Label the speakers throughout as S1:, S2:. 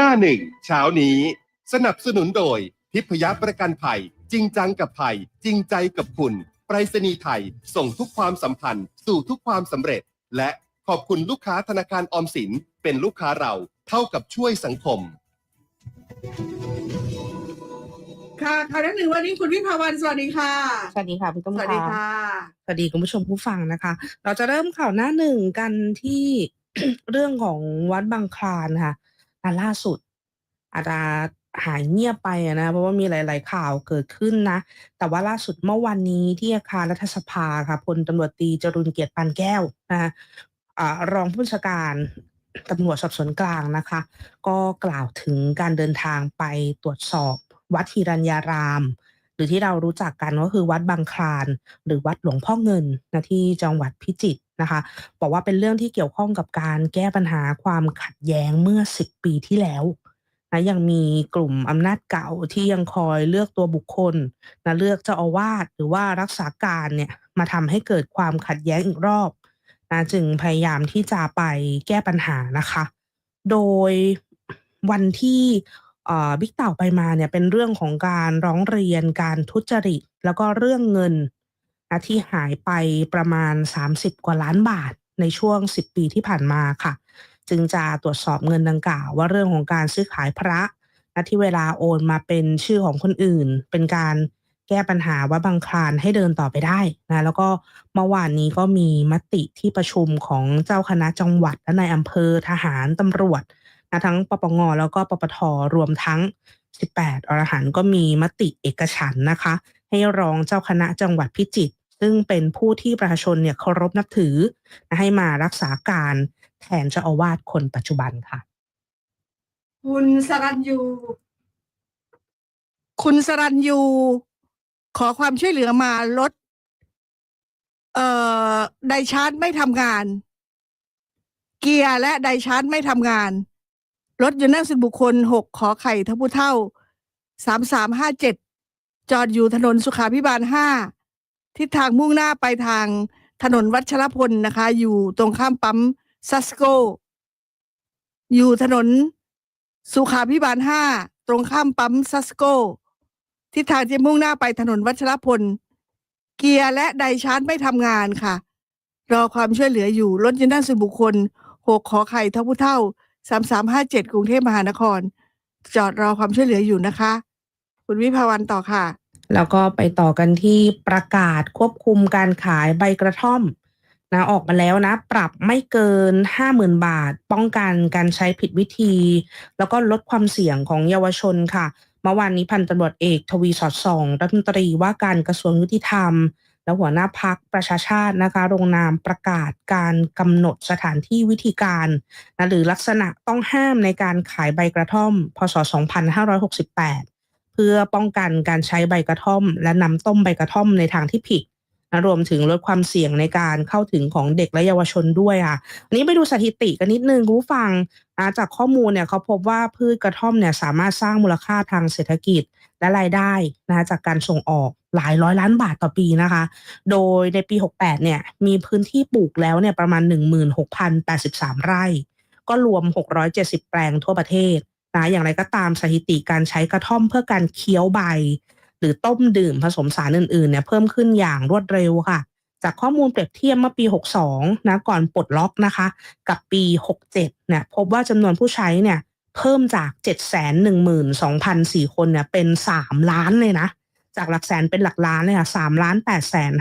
S1: หน้าหนึ่งเช้านี้ สนับสนุนโดย ทิพยประกันภัย จริงจังกับภัย จริงใจกับคุณไปรษณีย์ไทย ส่งทุกความสัมพันธ์ สู่ทุกความสำเร็จ และขอบคุณลูกค้าธนาคารออมสิน เป็นลูกค้าเราเท่ากับช่วยสังคม
S2: ค่ะข่าวที่หนึ่งวันนี้คุณวิภาวันสวัสดีค่ะ
S3: สวัสดีค่ะพี่ตุ้ม
S2: สวัสดีค่ะ
S3: สวัสดีคุณผู้ชมผู้ฟังนะคะ เราจะเริ่มข่าวหน้าหนึ่งกันที่ เรื่องของวัดบางคลานค่ะ อะล่าสุดอาจจะหายเงียบไปนะเพราะว่ามีหลาย ๆ ข่าวเกิดขึ้นนะ แต่ว่าล่าสุดเมื่อวันนี้ที่อาคารรัฐสภาค่ะพลตำรวจตรีจรุนเกียรติปานแก้วนะอรองผู้บัญชาการตำรวจสอบสวนกลางนะคะ ก็กล่าวถึงการเดินทางไปตรวจสอบวัดฮิรัญญาราม หรือที่เรารู้จักกันก็คือวัดบางคลาน หรือวัดหลวงพ่อเงินนะที่จังหวัดพิจิตร นะคะ บอกว่าเป็นเรื่องที่เกี่ยวข้องกับการแก้ปัญหาความขัดแย้งเมื่อ 10 ปีที่แล้วนะยังมีกลุ่มอำนาจเก่าที่ยังคอยเลือกตัวบุคคลนะเลือกเจ้าอาวาสหรือว่ารักษาการเนี่ยมาทำให้เกิดความขัดแย้งอีกรอบนะจึงพยายามที่จะไปแก้ปัญหานะคะ โดยวันที่บิ๊กเต่าไปมาเนี่ยเป็นเรื่องของการร้องเรียนการทุจริต แล้วก็เรื่องเงิน นะที่หายไปประมาณ 30 กว่าล้านบาทในช่วง 10 ปีที่ผ่านมาค่ะ จึงจะตรวจสอบเงินดังกล่าว ว่าเรื่องของการซื้อขายพระนะที่เวลาโอนมาเป็นชื่อของคนอื่น เป็นการแก้ปัญหาว่าบางคลานให้เดินต่อไปได้นะแล้วก็เมื่อวานนี้ก็มีมติที่ประชุมของเจ้าคณะจังหวัดและในายอำเภอทหารตำรวจนะทั้งปปงแล้วก็ปปทรวมทั้ง 18 อรหันต์ก็มีมติเอกฉันนะคะ ให้รองเจ้าคณะจังหวัดพิจิตร ซึ่งเป็นผู้ที่ประชาชนเนี่ยเคารพนับถือ ให้มารักษาการแทนเจ้าอาวาสคนปัจจุบันค่ะ
S2: คุณสรัญยูคุณสรัญยูขอความช่วยเหลือมาลดเอ่อไดชาร์จไม่ทำงาน เกียร์และไดชาร์จไม่ทำงานรถยนต์นั่งส่วนบุคคลหกขอไข่ทพเท่าสามสามห้าเจ็ดจอดอยู่ถนนสุขาพิบาลห้า ทิศทางมุ่งหน้าไปทางถนนวัชรพลนะคะ อยู่ตรงข้ามปั๊มซัสโก อยู่ถนนสุขาพิบาลห้าตรงข้ามปั๊มซัสโก ทิศทางจะมุ่งหน้าไปถนนวัชรพล เกียร์และไดชาร์จไม่ทำงานค่ะ รอความช่วยเหลืออยู่รถยนต์นั่งส่วนบุคคลหกขอไข่ทพุเท่าสามสามห้าเจ็ดกรุงเทพมหานคร จอดรอความช่วยเหลืออยู่นะคะ คุณวิภาวันต่อค่ะ
S3: แล้วก็ไปต่อกันที่ประกาศควบคุมการขายใบกระท่อมนะออกมาแล้วนะ ปรับไม่เกิน 50,000 บาท ป้องกันการใช้ผิดวิธี แล้วก็ลดความเสี่ยงของเยาวชนค่ะ เมื่อวานนี้พันตำรวจเอกทวีสอดส่องรัฐมนตรีว่าการกระทรวงยุติธรรม และหัวหน้าพักประชาชาตินะคะลงนามประกาศการกำหนดสถานที่วิธีการนะหรือลักษณะต้องห้ามในการขายใบกระท่อม พศ 2568 พื่อป้องกันการใช้ใบกระท่อม และนำต้มใบกระท่อมในทางที่ผิดนะรวมถึงลดความเสี่ยงในการเข้าถึงของเด็กและเยาวชนด้วยค่ะอันนี้ไปดูสถิติกันนิดนึงคุณผู้ฟังจากข้อมูลเนี่ยเขาพบว่าพืชกระท่อมเนี่ยสามารถสร้างมูลค่าทางเศรษฐกิจและรายได้นะคะจากการส่งออกหลายร้อยล้านบาทต่อปีนะคะ โดยในปี 68 เนี่ยมีพื้นที่ปลูกแล้วเนี่ยประมาณ 16,083 ไร่ ก็รวม 670 แปลงทั่วประเทศ นะอย่างไรก็ตามสถิติการใช้กระท่อมเพื่อการเคี้ยวใบ หรือต้มดื่มผสมสารอื่นๆเนี่ยเพิ่มขึ้นอย่างรวดเร็วค่ะ จากข้อมูลเปรียบเทียบเมื่อปี 62 นะก่อนปลดล็อกนะคะ กับปี 67 เนี่ยพบว่าจำนวนผู้ใช้เนี่ยเพิ่มจาก 712,004 คนเนี่ยเป็น 3 ล้านเลยนะ จากหลักแสนเป็นหลักล้านเลยค่ะ3ล้าน8แสน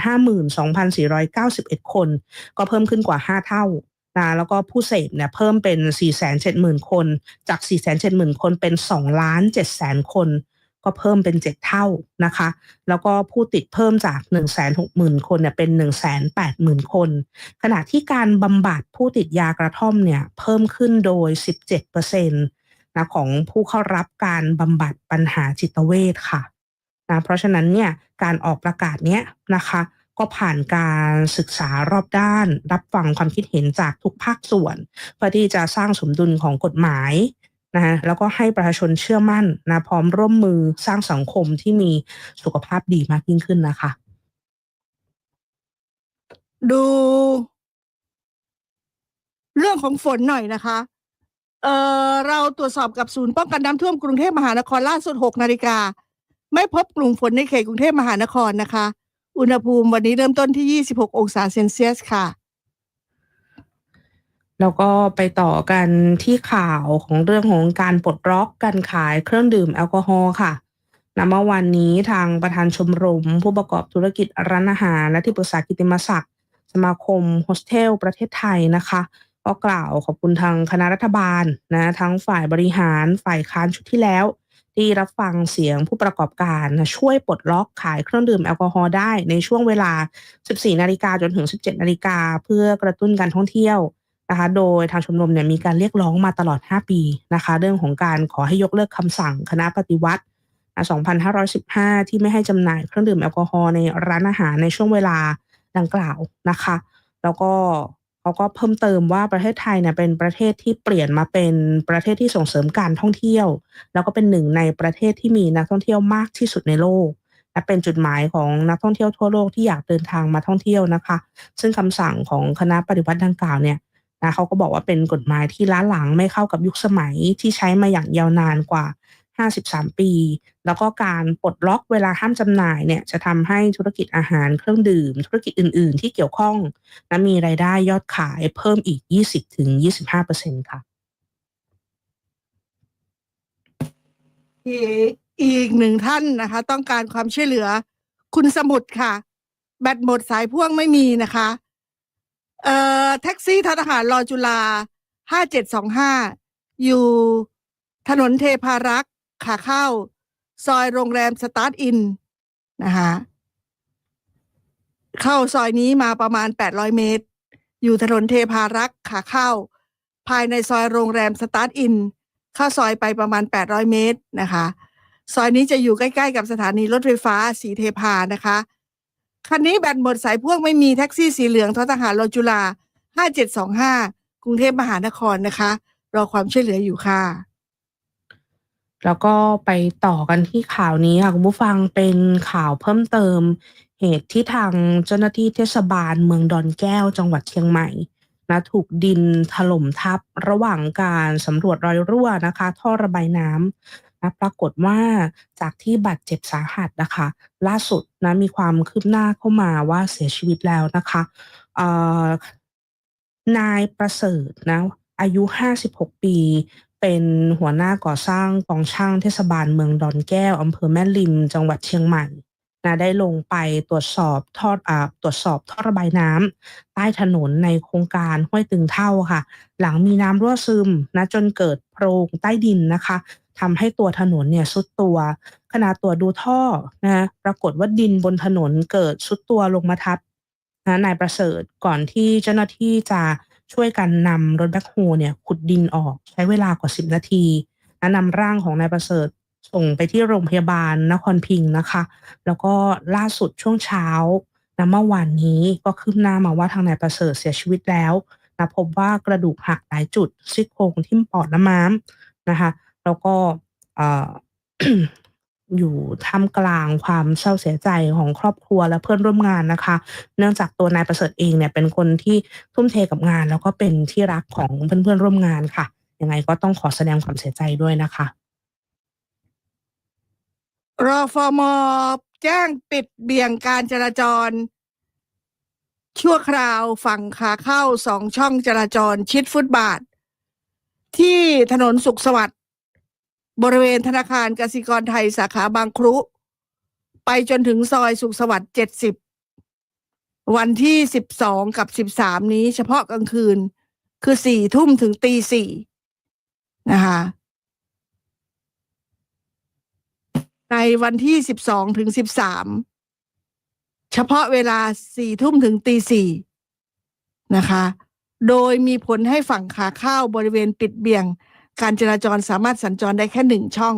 S3: 52,491 คน ก็เพิ่มขึ้นกว่า 5 เท่า นะแล้วก็ผู้เสพเนี่ยเพิ่มเป็น 470,000 คน จาก 470,000 คนเป็น2ล้าน7แสนคน ก็เพิ่มเป็น 7 เท่านะคะ แล้วก็ผู้ติดเพิ่มจาก 160,000 คนเนี่ยเป็น 180,000 คน ขณะที่การบำบัดผู้ติดยากระท่อมเนี่ยเพิ่มขึ้นโดย 17%นะของผู้เข้ารับการบำบัดปัญหาจิตเวชค่ะนะเพราะฉะนั้นเนี่ยการออกประกาศเนี้ยนะคะ ก็ผ่านการศึกษารอบด้าน รับฟังความคิดเห็นจากทุกภาคส่วน เพื่อที่จะสร้างสมดุลของกฎหมายนะแล้วก็ให้ประชาชนเชื่อมั่นนะพร้อมร่วมมือสร้างสังคมที่มีสุขภาพดีมากยิ่งขึ้นนะคะ
S2: ดู เรื่องของฝนหน่อยนะคะเเออเราตรวจสอบกับศูนย์ป้องกันน้ำท่วมกรุงเทพมหานครล่าสุด6นาฬิกาไม่พบกลุ่มฝนในเขตกรุงเทพมหานครนะคะ อุณหภูมิวันนี้เริ่มต้นที่ 26 องศาเซนเซียสค่ะ
S3: แล้วก็ไปต่อกันที่ข่าวของเรื่องของการปลดล็อกการขายเครื่องดื่มแอลกอฮอล์ค่ะนเมื่อวันนี้ทางประธานชมรม ผู้ประกอบธุรกิจร้านอาหาร และที่ปรึกษากิติมศักดิ์สมาคมโฮสเทลประเทศไทยนะคะ ก็กล่าวขอบคุณทางคณะรัฐบาลนะทั้งฝ่ายบริหารฝ่ายค้านชุดที่แล้ว ที่รับฟังเสียงผู้ประกอบการ ช่วยปลดล็อกขายเครื่องดื่มแอลกอฮอล์ได้ในช่วงเวลา 14 นาฬิกาจนถึง 17 นาฬิกาเพื่อกระตุ้นการท่องเที่ยวนะคะ โดยทางชมรมเนี่ยมีการเรียกร้องมาตลอด 5 ปีนะคะ เรื่องของการขอให้ยกเลิกคำสั่งคณะปฏิวัติ 2515 ที่ไม่ให้จำหน่ายเครื่องดื่มแอลกอฮอล์ในร้านอาหารในช่วงเวลาดังกล่าวนะคะ แล้วก็ เขาก็เพิ่มเติมว่าประเทศไทยเนี่ยเป็นประเทศที่เปลี่ยนมาเป็นประเทศที่ส่งเสริมการท่องเที่ยว แล้วก็เป็นหนึ่งในประเทศที่มีนักท่องเที่ยวมากที่สุดในโลกและเป็นจุดหมายของนักท่องเที่ยวทั่วโลกที่อยากเดินทางมาท่องเที่ยวนะคะ ซึ่งคำสั่งของคณะปฏิวัติดังกล่าวเนี่ยนะเขาก็บอกว่าเป็นกฎหมายที่ล้าหลังไม่เข้ากับยุคสมัยที่ใช้มาอย่างยาวนานกว่า 53 ปี แล้วก็การปลดล็อกเวลาห้ามจำหน่ายเนี่ยจะทำให้ธุรกิจอาหารเครื่องดื่ม ธุรกิจอื่น ๆ ที่เกี่ยวข้องนะมีรายได้ยอดขายเพิ่มอีก 20-25%ค่ะ
S2: อีกอีกหนึ่งท่านนะคะ ต้องการความช่วยเหลือ คุณสมุดค่ะ แบตหมดสายพ่วงไม่มีนะคะ เอ่อแท็กซี่ททหารรอจุฬาห้าเจ็ดสองห้าอยู่ถนนเทพารักษ์ ขาเข้า ซอยโรงแรมสตาร์ทอินนะคะเข้าซอยนี้มาประมาณแปดร้อยเมตร อยู่ถนนเทพารักษ์ขาเข้า ภายในซอยโรงแรมสตาร์ทอินเข้าซอยไปประมาณ 800 เมตรนะคะ ซอยนี้จะอยู่ใกล้ ๆ กับสถานีรถไฟฟ้าสีเทพานะคะคันนี้แบตหมดสายพ่วงไม่มีแท็กซี่สีเหลืองททหารรอจุฬา5725 กรุงเทพมหานครนะคะ รอความช่วยเหลืออยู่ค่ะ
S3: แล้วก็ไปต่อกันที่ข่าวนี้ค่ะ คุณผู้ฟังเป็นข่าวเพิ่มเติม เหตุที่ทางเจ้าหน้าที่เทศบาลเมืองดอนแก้วจังหวัดเชียงใหม่นะถูกดินถล่มทับระหว่างการสำรวจรอยรั่วนะคะ ท่อระบายน้ำนะปรากฏว่าจากที่บาดเจ็บสาหัสนะคะ ล่าสุดนะมีความคืบหน้าเข้ามาว่าเสียชีวิตแล้วนะคะเอ่อนายประเสริฐนะอายุ 56 ปี เป็นหัวหน้าก่อสร้างกองช่างเทศบาลเมืองดอนแก้วอำเภอแม่ริม จังหวัดเชียงใหม่นะได้ลงไปตรวจสอบท่ออ่าตรวจสอบท่อระบายน้ำใต้ถนนในโครงการห้วยตึงเท่าค่ะ หลังมีน้ำรั่วซึมนะจนเกิดโพรงใต้ดินนะคะทำให้ตัวถนนเนี่ยสุดตัว ขณะตรวจดูท่อนะปรากฏว่าดินบนถนนเกิดสุดตัวลงมาทับนะนายประเสริฐก่อนที่เจ้าหน้าที่จะ ช่วยกันนำรถแบ็คโฮเนี่ยขุดดินออกใช้เวลากว่า 10 นาทีนะนำร่างของนายประเสริฐส่งไปที่โรงพยาบาลนครพิงค์นะคะ แล้วก็ล่าสุดช่วงเช้านะเมื่อวานนี้ก็คืบหน้ามาว่าทางนายประเสริฐเสียชีวิตแล้วนะพบว่ากระดูกหักหลายจุดซี่โครงทิ่มปอดและม้ามนะคะ แล้วก็ อยู่ท่ามกลางความเศร้าเสียใจของครอบครัวและเพื่อนร่วมงานนะคะ เนื่องจากตัวนายประเสริฐเองเนี่ยเป็นคนที่ทุ่มเทกับงาน แล้วก็เป็นที่รักของเพื่อนๆร่วมงานค่ะ ยังไงก็ต้องขอแสดงความเสียใจด้วยนะคะ
S2: รอฟอมแจ้งปิดเบี่ยงการจราจร ชั่วคราวฝั่งขาเข้าสองช่องจราจรชิดฟุตบาท ที่ถนนสุขสวัสดิ์ บริเวณธนาคารกสิกรไทยสาขาบางครุ ไปจนถึงซอยสุขสวัสดิ์เจ็ดสิบวันที่สิบสองกับสิบสามนี้เฉพาะกลางคืน คือสี่ทุ่มถึงตีสี่นะคะในวันที่สิบสองถึงสิบสามเฉพาะเวลาสี่ทุ่มถึงตีสี่นะคะ โดยมีผลให้ฝั่งขาเข้าบริเวณปิดเบี่ยง การจราจรสามารถสัญจรได้แค่หนึ่งช่อง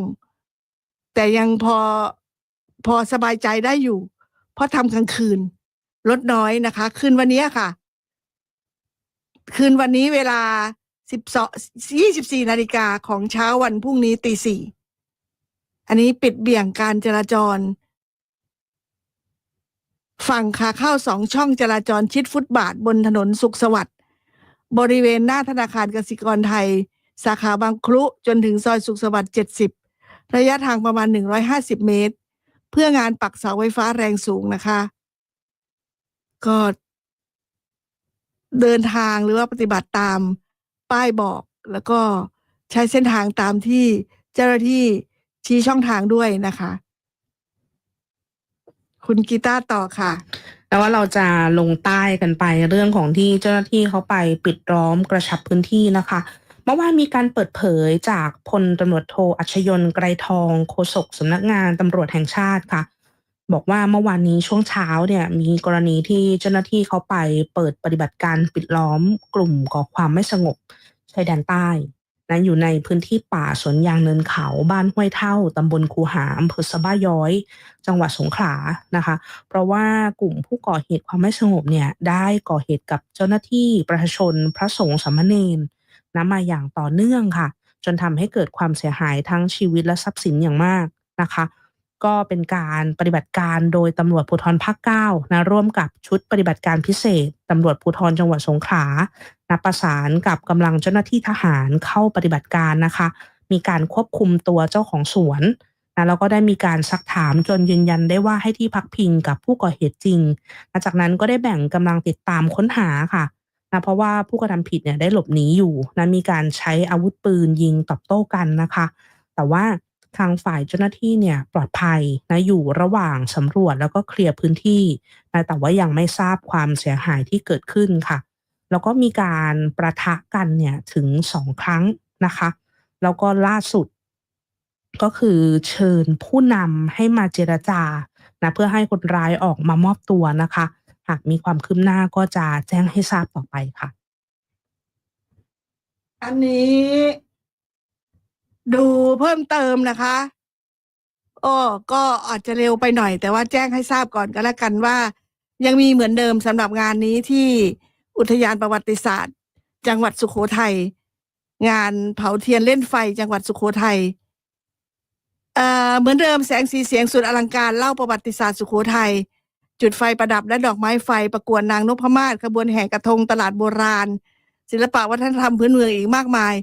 S2: แต่ยังพอพอสบายใจได้อยู่ เพราะทำกลางคืนลดน้อยนะคะ คืนวันนี้ค่ะ คืนวันนี้เวลาสิบสองยี่สิบสี่นาฬิกาของเช้าวันพรุ่งนี้ตีสี่อันนี้ปิดเบี่ยงการจราจร ฝั่งขาเข้าสองช่องจราจรชิดฟุตบาทบนถนนสุขสวัสดิ์บริเวณหน้าธนาคารกสิกรไทย สาขาบางครุจนถึงซอยสุขสวัสดิ์70 ระยะทางประมาณ 150 เมตร เพื่องานปักเสาไฟฟ้าแรงสูงนะคะ ก็เดินทางหรือว่าปฏิบัติตามป้ายบอก แล้วก็ใช้เส้นทางตามที่เจ้าหน้าที่ชี้ช่องทางด้วยนะคะ คุณกีตาร์ต่อค่ะ
S3: แล้วว่าเราจะลงใต้กันไปเรื่องของที่เจ้าหน้าที่เขาไปปิดล้อมกระชับพื้นที่นะคะ เมื่อวานมีการเปิดเผยจากพลตำรวจโทอัชยนไกรทองโฆษกสำนักงานตำรวจแห่งชาติค่ะ บอกว่าเมื่อวานนี้ช่วงเช้าเนี่ยมีกรณีที่เจ้าหน้าที่เขาไปเปิดปฏิบัติการปิดล้อมกลุ่มก่อความไม่สงบชายแดนใต้นะอยู่ในพื้นที่ป่าสวนยางเนินเขาบ้านห้วยเท่าตำบลคูหาอำเภอสะบ้าย้อย จังหวัดสงขลานะคะ เพราะว่ากลุ่มผู้ก่อเหตุความไม่สงบเนี่ยได้ก่อเหตุกับเจ้าหน้าที่ประชาชนพระสงฆ์สามเณร นะมาอย่างต่อเนื่องค่ะ จนทำให้เกิดความเสียหายทั้งชีวิตและทรัพย์สินอย่างมากนะคะ ก็เป็นการปฏิบัติการโดยตำรวจภูธรภาคเก้านะร่วมกับชุดปฏิบัติการพิเศษตำรวจภูธรจังหวัดสงขลานะประสานกับกำลังเจ้าหน้าที่ทหารเข้าปฏิบัติการนะคะ มีการควบคุมตัวเจ้าของสวนนะแล้วก็ได้มีการซักถามจนยืนยันได้ว่าให้ที่พักพิงกับผู้ก่อเหตุจริงนะจากนั้นก็ได้แบ่งกำลังติดตามค้นหาค่ะ นะเพราะว่าผู้กระทำผิดเนี่ยได้หลบหนีอยู่นะมีการใช้อาวุธปืนยิงตอบโต้กันนะคะ แต่ว่าทางฝ่ายเจ้าหน้าที่เนี่ยปลอดภัยนะอยู่ระหว่างสำรวจแล้วก็เคลียร์พื้นที่นะแต่ว่ายังไม่ทราบความเสียหายที่เกิดขึ้นค่ะ แล้วก็มีการประทะกันเนี่ยถึงสองครั้งนะคะ แล้วก็ล่าสุด ก็คือเชิญผู้นำให้มาเจรจานะเพื่อให้คนร้ายออกมามอบตัวนะคะ หากมีความคืบหน้าก็จะแจ้งให้ทราบต่อไปค่ะ
S2: อันนี้ ดูเพิ่มเติมนะคะโอ้ก็อาจจะเร็วไปหน่อย แต่ว่าแจ้งให้ทราบก่อนก็แล้วกันว่า ยังมีเหมือนเดิมสำหรับงานนี้ที่อุทยานประวัติศาสตร์ จังหวัดสุโขทัยงานเผาเทียนเล่นไฟจังหวัดสุโขทัยเอ่อเหมือนเดิมแสงสีเสียงสุดอลังการเล่าประวัติศาสตร์สุโขทัย จุดไฟประดับและดอกไม้ไฟประกวดนางนพมาศขบวนแห่กระทงตลาดโบราณ ศิลปะวัฒนธรรมพื้นเมืองอีกมากมาย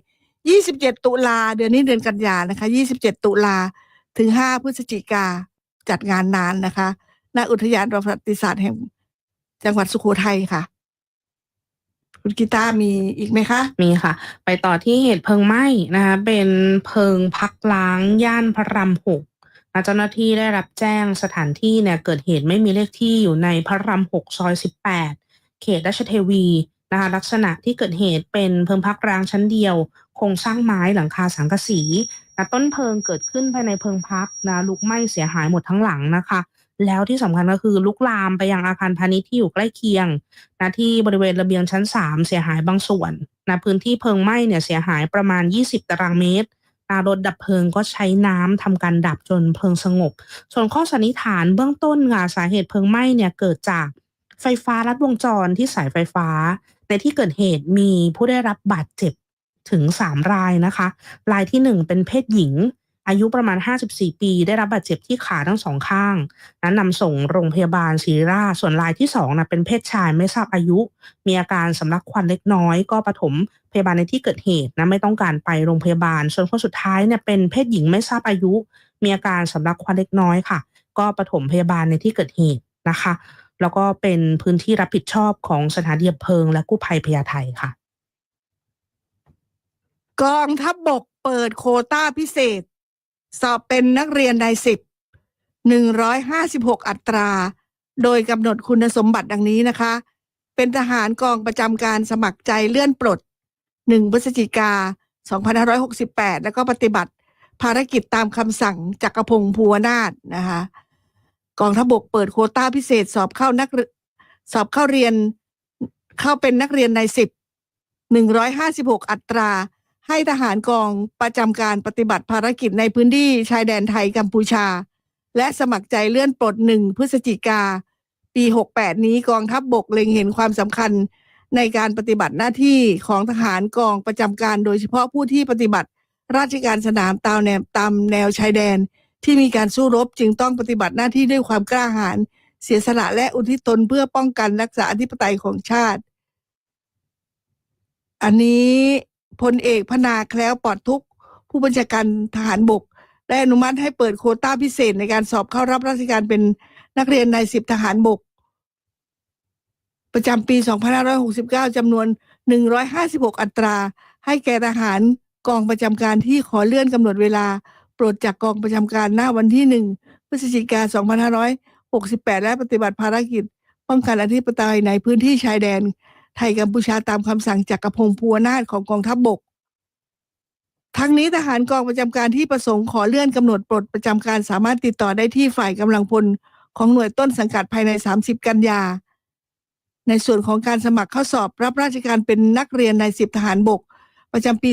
S2: 27 ตุลาเดือนนี้เดือนกันยานะคะ 27 ตุลาถึง 5 พฤศจิกาจัดงานนานนะคะณอุทยานประวัติศาสตร์แห่ง จังหวัดสุโขทัยค่ะ คุณกีตามีอีกไหมคะ
S3: มีค่ะ ไปต่อที่เหตุเพลิงไหม้นะคะ เป็นเพลิงพักล้างย่านพระรามหก เจ้าหน้าที่ได้รับแจ้งสถานที่เนี่ยเกิดเหตุไม่มีเลขที่อยู่ในพระรามหกซอยสิบแปดเขตราชเทวีนะคะลักษณะที่เกิดเหตุเป็นเพิงพักร้างชั้นเดียว โครงสร้างไม้หลังคาสังกะสีนะต้นเพลิงเกิดขึ้นภายในเพิงพักนะลุกไหม้เสียหายหมดทั้งหลังนะคะ แล้วที่สำคัญก็คือลุกลามไปยังอาคารพาณิชย์ที่อยู่ใกล้เคียงนะที่บริเวณระเบียงชั้น 3 เสียหายบางส่วนนะพื้นที่เพลิงไหม้เนี่ยเสียหายประมาณ 20 ตารางเมตร รถดับเพลิงก็ใช้น้ำทำการดับจนเพลิงสงบ ส่วนข้อสันนิษฐานเบื้องต้นค่ะสาเหตุเพลิงไหม้เนี่ยเกิดจากไฟฟ้าลัดวงจรที่สายไฟฟ้า ในที่เกิดเหตุมีผู้ได้รับบาดเจ็บถึง 3 รายนะคะ รายที่ 1 เป็นเพศหญิง อายุประมาณ 54 ปี ได้รับบาดเจ็บที่ขาทั้งสองข้างนะนนำส่งโรงพยาบาลศิริราชส่วนรายที่2นะเป็นเพศชายไม่ทราบอายุ มีอาการสำลักควันเล็กน้อย ก็ปฐมพยาบาลในที่เกิดเหตุนะไม่ต้องการไปโรงพยาบาล ส่วนคนสุดท้ายเนี่ยเป็นเพศหญิงไม่ทราบอายุ มีอาการสำลักควันเล็กน้อยค่ะ ก็ปฐมพยาบาลในที่เกิดเหตุนะคะ แล้วก็เป็นพื้นที่รับผิดชอบของสถานีดับเพลิงและกู้ภัยพญาไทยค่ะ
S2: กองทัพบบกเปิดโคต้าพิเศษ สอบเป็นนักเรียนในสิบหนึ่งร้อยห้าสิบหกอัตรา โดยกำหนดคุณสมบัติดังนี้นะคะ เป็นทหารกองประจำการสมัครใจเลื่อนปลดหนึ่งพฤศจิกาสองพันห้าร้อยหกสิบแปดแล้วก็ปฏิบัติภารกิจตามคำสั่งจักรพงศ์ภูวนาถนะคะกองทัพบกเปิดโควต้าพิเศษสอบเข้านักสอบเข้าเรียนเข้าเป็นนักเรียนในสิบหนึ่งร้อยห้าสิบหกอัตรา ให้ทหารกองประจำการปฏิบัติภารกิจในพื้นที่ชายแดนไทยกัมพูชา และสมัครใจเลื่อนปลดหนึ่งพฤศจิกา ปี 68 นี้กองทัพบบกเล็งเห็นความสำคัญในการปฏิบัติหน้าที่ของทหารกองประจำการโดยเฉพาะผู้ที่ปฏิบัติราชการสนามตามแนวตามแนวชายแดน ที่มีการสู้รบจึงต้องปฏิบัติหน้าที่ด้วยความกล้าหาญเสียสละและอุทิศตนเพื่อป้องกันรักษาอธิปไตยของชาติ อันนี้ พลเอกพนาแคล้วปลอดทุกข์ผู้บัญชาการทหารบก ได้อนุมัติให้เปิดโควต้าพิเศษในการสอบเข้ารับราชการเป็นนักเรียนนายสิบทหารบก ประจำปี 2569จำนวน 156 อัตรา ให้แก่ทหารกองประจำการที่ขอเลื่อนกำหนดเวลา ปลดจากกองประจำการหน้าวันที่ 1 พฤศจิกา 2568 และปฏิบัติภารกิจ ป้องกันอธิปไตยในพื้นที่ชายแดน ไทยกัมพูชาตามคำสั่งจากกระพงพัวนาถของกองทัพบบก ทั้งนี้ทหารกองประจำการที่ประสงค์ขอเลื่อนกำหนดปลดประจำการสามารถติดต่อได้ที่ฝ่ายกำลังพลของหน่วยต้นสังกัดภายใน 30 กันยา ในส่วนของการสมัครเข้าสอบรับราชการเป็นนักเรียนในสิบทหารบก ประจำปี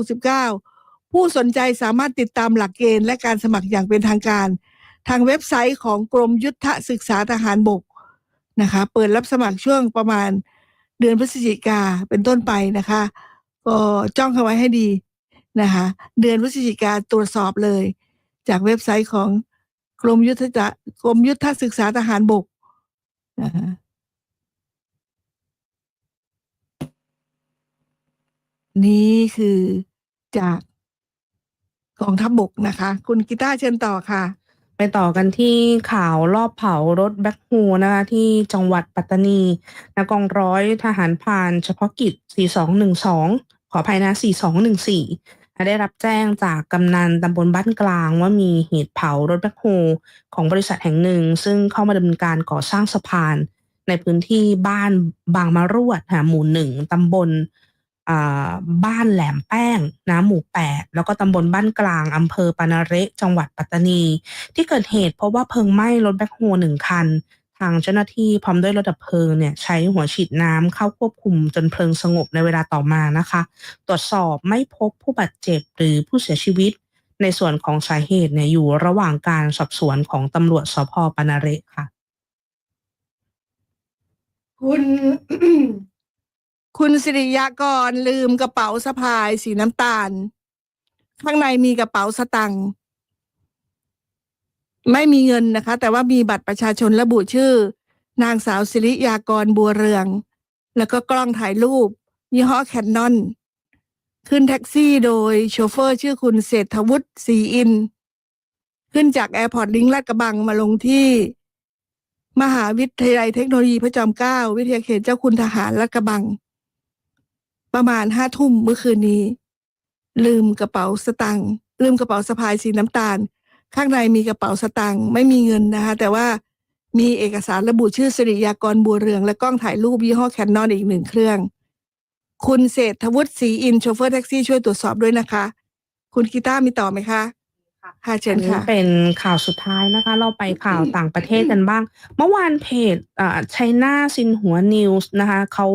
S2: 2569 ผู้สนใจสามารถติดตามหลักเกณฑ์และการสมัครอย่างเป็นทางการ ทางเว็บไซต์ของกรมยุทธศึกษาทหารบกนะคะเปิดรับสมัครช่วงประมาณ เดือนพฤศจิกาเป็นต้นไปนะคะ ก็จ้องเข้าไว้ให้ดีนะคะ เดือนพฤศจิกาตรวจสอบเลย จากเว็บไซต์ของกรมยุทธจะกรมยุทธศึกษาทหารบกนะคะนี่คือจากกองทัพบบกนะคะ คุณกีตาร์เชิญต่อค่ะ
S3: ไปต่อกันที่ข่าวรอบเผารถแบ็คโฮนะคะที่จังหวัดปัตตานีนกองร้อยทหารพรานเฉพาะกิจ 4212 ขออภัยนะ 4214 ได้รับแจ้งจากกำนันตำบลบ้านกลางว่ามีเหตุเผารถแบ็คโฮของบริษัทแห่งหนึ่ง ซึ่งเข้ามาดำเนินการก่อสร้างสะพาน ในพื้นที่บ้านบางมารวดค่ะหมู่หนึ่งตำบล บ้านแหลมแป้งนะหมู่แปดแล้วก็ตำบลบ้านกลางอำเภอปานาเระจังหวัดปัตตานี ที่เกิดเหตุเพราะว่าเพลิงไหม้รถแบ็คโฮหนึ่งคัน ทางเจ้าหน้าที่พร้อมด้วยรถดับเพลิงเนี่ยใช้หัวฉีดน้ำเข้าควบคุมจนเพลิงสงบในเวลาต่อมานะคะ ตรวจสอบไม่พบผู้บาดเจ็บหรือผู้เสียชีวิต ในส่วนของสาเหตุเนี่ยอยู่ระหว่างการสอบสวนของตำรวจสพปานาเระค่ะ
S2: คุณ คุณสิริยากรลืมกระเป๋าสะพายสีน้ำตาล ข้างในมีกระเป๋าสตังค์ไม่มีเงินนะคะ แต่ว่ามีบัตรประชาชนระบุชื่อ นางสาวสิริยากรบัวเรือง แล้วก็กล้องถ่ายรูป ยี่ห้อแคนนอนขึ้นแท็กซี่โดยโชเฟอร์ชื่อคุณเศรษฐวุฒิศรีอิน ขึ้นจากแอร์พอร์ตลิงก์ลาดกระบังมาลงที่มหาวิทยาลัยเทคโนโลยีพระจอมเกล้าวิทยาเขตเจ้าคุณทหารลาดกระบัง ประมาณห้าทุ่มเมื่อคืนนี้ ลืมกระเป๋าสตังค์ลืมกระเป๋าสะพายสีน้ำตาล ข้างในมีกระเป๋าสตังค์ไม่มีเงินนะคะ แต่ว่ามีเอกสารระบุชื่อสิริยากรบัวเรือง และกล้องถ่ายรูปยี่ห้อแคนนอนอีกหนึ่งเครื่อง คุณเศรษฐวุฒิศรีอินโชเฟอร์แท็กซี่ช่วยตรวจสอบด้วยนะคะ คุณกีตาร์มีต่อไหมคะค่ะเชิ
S3: อั
S2: ญ
S3: นนี้
S2: ค่ะ
S3: เป็นข่าวสุดท้ายนะคะ เราไปข่าวต่างประเทศกันบ้าง เมื่อวานเพจอ่าไชน่าซินหัวนิวส์นะคะเขา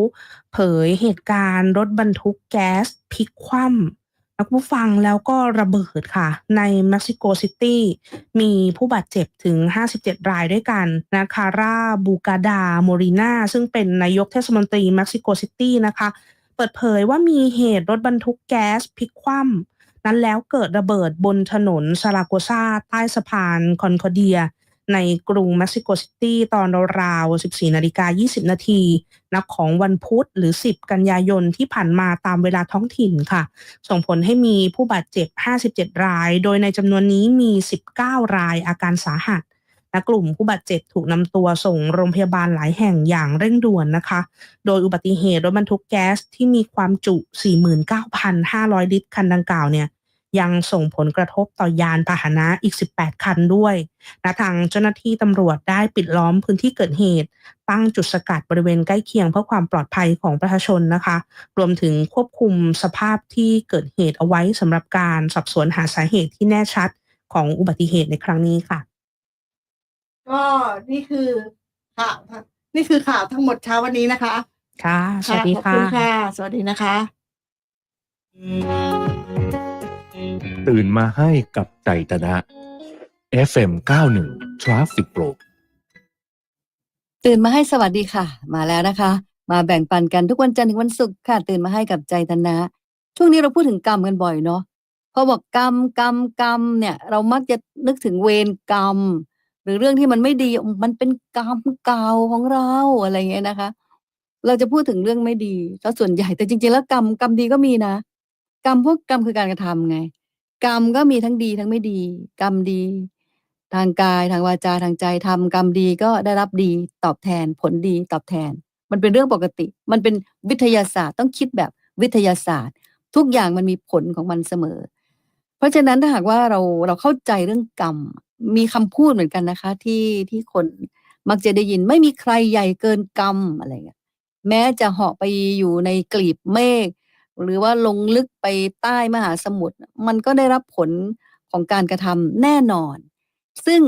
S3: เผยเหตุการณ์รถบรรทุกแก๊สพลิกคว่ำนักผู้ฟังแล้วก็ระเบิดค่ะ ในเม็กซิโกซิตี้มีผู้บาดเจ็บถึง 57 รายด้วยกันนะคาร่าบูกาดาโมริน่าซึ่งเป็นนายกเทศมนตรีเม็กซิโกซิตี้นะคะ เปิดเผยว่ามีเหตุรถบรรทุกแก๊สพลิกคว่ำนั้นแล้วเกิดระเบิดบนถนนซาราโกซาใต้สะพานคอนคอเดีย ในกรุงเม็กซิโกซิตี้ตอนราวๆ 14นาฬิกา20 นาทีนับของวันพุธหรือ 10 กันยายนที่ผ่านมาตามเวลาท้องถิ่นค่ะ ส่งผลให้มีผู้บาดเจ็บ 57 ราย โดยในจำนวนนี้มี 19 รายอาการสาหัสและกลุ่มผู้บาดเจ็บถูกนำตัวส่งโรงพยาบาลหลายแห่งอย่างเร่งด่วนนะคะ โดยอุบัติเหตุรถบรรทุกแก๊สที่มีความจุ 49,500 ลิตรคันดังกล่าวเนี่ย ยังส่งผลกระทบต่อยานพาหนะอีก 18 คันด้วยและทางเจ้าหน้าที่ตำรวจได้ปิดล้อมพื้นที่เกิดเหตุ ตั้งจุดสกัดบริเวณใกล้เคียงเพื่อความปลอดภัยของประชาชนนะคะ รวมถึงควบคุมสภาพที่เกิดเหตุเอาไว้สำหรับการสอบสวนหาสาเหตุที่แน่ชัดของอุบัติเหตุในครั้งนี้ค่ะ
S2: ก็นี่คือข่าวทั้งนี่คือข่าวทั้งหมดเช้าวันนี้นะคะ
S3: ค่ะ สวัสดี
S2: ขอบ
S3: ค่ะ
S2: คุณค่ะ สวัสดีนะคะ
S4: ตื่นมาให้กับใจตนะ FM 91 Traffic Pro
S5: ตื่นมาให้สวัสดีค่ะ มาแล้วนะคะ มาแบ่งปันกันทุกวันจันทร์ถึงวันศุกร์ค่ะ ตื่นมาให้กับใจธนะ ช่วงนี้เราพูดถึงกรรมกันบ่อยเนาะพอบอกกรรมกรรมกรรมเนี่ย เรามักจะนึกถึงเวรกรรม หรือเรื่องที่มันไม่ดีมันเป็นกรรมเก่าของเราอะไรเงี้ยนะคะ เราจะพูดถึงเรื่องไม่ดีแล้วส่วนใหญ่แต่จริงๆแล้วกรรมกรรมดีก็มีนะ กรรมพวกกรรมคือการกระทำไง กรรมก็มีทั้งดีทั้งไม่ดี กรรมดี ทางกายทางวาจาทางใจทำกรรมดีก็ได้รับดีตอบแทนผลดีตอบแทน มันเป็นเรื่องปกติ มันเป็นวิทยาศาสตร์ต้องคิดแบบวิทยาศาสตร์ ทุกอย่างมันมีผลของมันเสมอ เพราะฉะนั้นถ้าหากว่าเราเราเข้าใจเรื่องกรรมมีคำพูดเหมือนกันนะคะ ที่ที่คนมักจะได้ยินไม่มีใครใหญ่เกินกรรมอะไรเงี้ยแม้จะเหาะไปอยู่ในกลีบเมฆ หรือว่าลงลึกไปใต้มหาสมุทรมันก็ได้รับผลของการกระทำแน่นอน ซึ่ง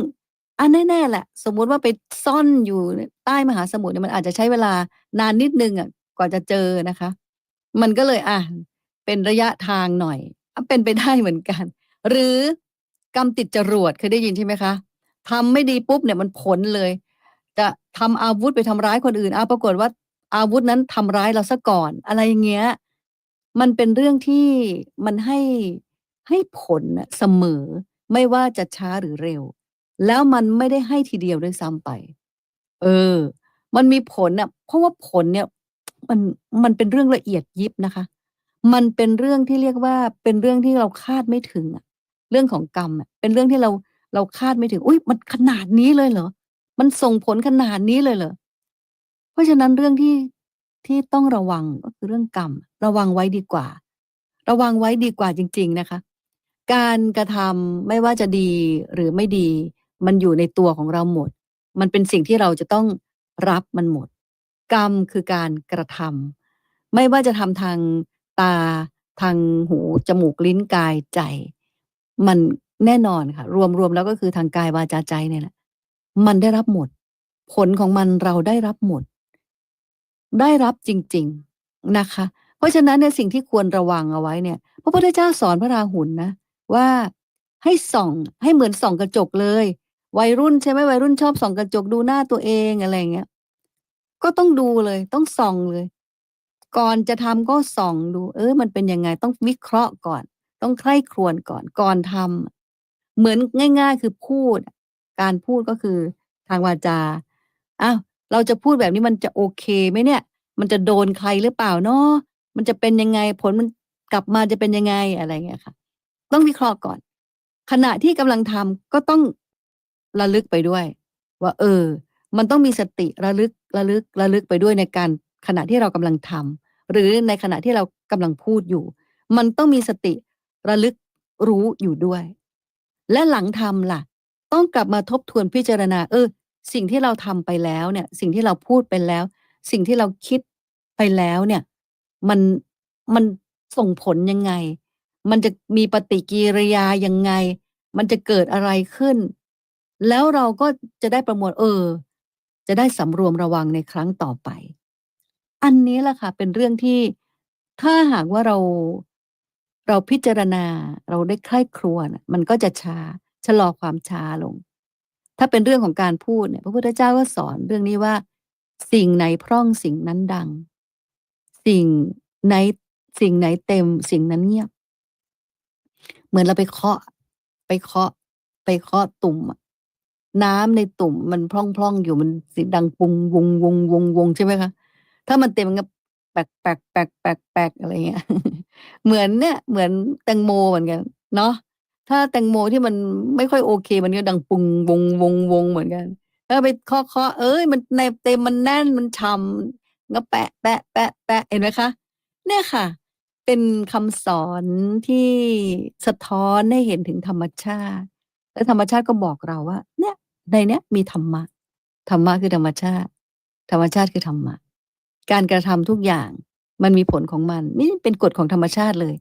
S5: อันแน่ๆแหละ สมมุติว่าไปซ่อนอยู่ใต้มหาสมุทรเนี่ยมันอาจจะใช้เวลานานนิดนึงอะกว่าจะเจอนะคะ มันก็เลยอะเป็นระยะทางหน่อยเป็นไปได้เหมือนกัน หรือกรรมติดจรวดเคยได้ยินใช่ไหมคะทำไม่ดีปุ๊บเนี่ยมันผลเลย จะทำอาวุธไปทำร้ายคนอื่นเอาปรากฏว่าอาวุธนั้นทำร้ายเราซะก่อน อะไรอย่างเงี้ย มันเป็นเรื่องที่มันให้ให้ผลเสมอ ไม่ว่าจะช้าหรือเร็ว แล้วมันไม่ได้ให้ทีเดียวด้วยซ้ำไป เออ มันมีผลน่ะเพราะว่าผลเนี่ย มันมันเป็นเรื่องละเอียดยิบนะคะ มันเป็นเรื่องที่เรียกว่าเป็นเรื่องที่เราคาดไม่ถึงอะเรื่องของกรรมอะเป็นเรื่องที่เราเราคาดไม่ถึง อุ้ยมันขนาดนี้เลยเหรอ มันส่งผลขนาดนี้เลยเหรอ เพราะฉะนั้นเรื่องที่ ที่ต้องระวังก็คือเรื่องกรรม ระวังไว้ดีกว่า ระวังไว้ดีกว่าจริง ๆนะคะ การกระทำไม่ว่าจะดีหรือไม่ดี มันอยู่ในตัวของเราหมด มันเป็นสิ่งที่เราจะต้องรับมันหมด กรรมคือการกระทำไม่ว่าจะทำทางตาทางหูจมูกลิ้นกายใจ มันแน่นอนค่ะ รวมๆแล้วก็คือทางกายวาจาใจเนี่ยแหละมันได้รับหมด ผลของมันเราได้รับหมด ได้รับจริง ๆนะคะ เพราะฉะนั้นเนี่ยสิ่งที่ควรระวังเอาไว้เนี่ย พระพุทธเจ้าสอนพระราหุลนะว่าให้ส่องให้เหมือนส่องกระจกเลย วัยรุ่นใช่ไหมวัยรุ่นชอบส่องกระจกดูหน้าตัวเองอะไรเงี้ย ก็ต้องดูเลย ต้องส่องเลย ก่อนจะทำก็ส่องดู เออมันเป็นยังไงต้องวิเคราะห์ก่อน ต้องใคร่ครวญก่อนก่อนทำเหมือนง่าย ๆ คือพูด การพูดก็คือทางวาจาอ้าว เราจะพูดแบบนี้มันจะโอเคไหมเนี่ย มันจะโดนใครหรือเปล่าเนาะมันจะเป็นยังไงผลมันกลับมาจะเป็นยังไงอะไรเงี้ยค่ะ ต้องวิเคราะห์ก่อน ขณะที่กำลังทำก็ต้องระลึกไปด้วย ว่า เออ มันต้องมีสติระลึกระลึกระลึกไปด้วยในการขณะที่เรากำลังทำหรือในขณะที่เรากำลังพูดอยู่ มันต้องมีสติระลึกรู้อยู่ด้วย และหลังทำล่ะ ต้องกลับมาทบทวนพิจารณา เออ สิ่งที่เราทำไปแล้วเนี่ย สิ่งที่เราพูดไปแล้ว สิ่งที่เราคิดไปแล้วเนี่ย มันมันส่งผลยังไง มันจะมีปฏิกิริยายังไง มันจะเกิดอะไรขึ้น แล้วเราก็จะได้ประมวลเออ จะได้สำรวมระวังในครั้งต่อไป อันนี้แหละค่ะ เป็นเรื่องที่ถ้าหากว่าเราเราพิจารณาเราได้ใคร่ครวญมันก็จะช้าชะลอความช้าลง ถ้าเป็นเรื่องของการพูดเนี่ย พระพุทธเจ้าก็สอนเรื่องนี้ว่า สิ่งไหนพร่องสิ่งนั้นดัง สิ่งไหนสิ่งไหนเต็มสิ่งนั้นเงียบ เหมือนเราไปเคาะ ไปเคาะ ไปเคาะตุ่มน้ำในตุ่มมันพร่องๆอยู่มันเสียงดังปุงวงวงวงวงใช่ไหมคะถ้ามันเต็มมันก็แปกแปกแปกแปกแปกอะไรเงี้ยเหมือนเนี่ย เหมือนแตงโมเหมือนกัน เนาะ ถ้าแตงโมที่มันไม่ค่อยโอเค มันก็ดังปุงวงวงวงเหมือนกันถ้าไปเคาะๆเอ๊ยมันในเต็มมันแน่นมันฉ่ำก็แปะแปะแปะแปะเห็นไหมคะ?เนี่ยค่ะ เป็นคำสอนที่สะท้อนให้เห็นถึงธรรมชาติ และธรรมชาติก็บอกเราว่า เนี่ย ในเนี้ยมีธรรมะธรรมะคือธรรมชาติ ธรรมชาติคือธรรมะการกระทำทุกอย่างมันมีผลของมัน นี่เป็นกฎของธรรมชาติเลย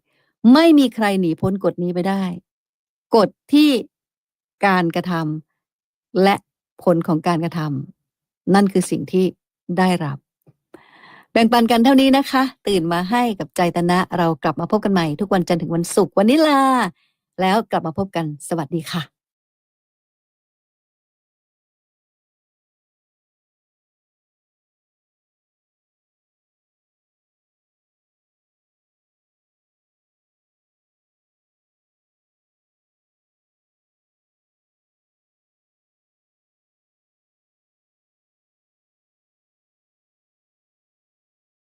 S5: ไม่มีใครหนีพ้นกฎนี้ไปได้ กฎที่การกระทำและผลของการกระทำนั่นคือสิ่งที่ได้รับ แบ่งปันกันเท่านี้นะคะ ตื่นมาให้กับใจตนะ เรากลับมาพบกันใหม่ทุกวันจันทร์ถึงวันศุกร์วันนี้ลาแล้วกลับมาพบกันสวัสดีค่ะ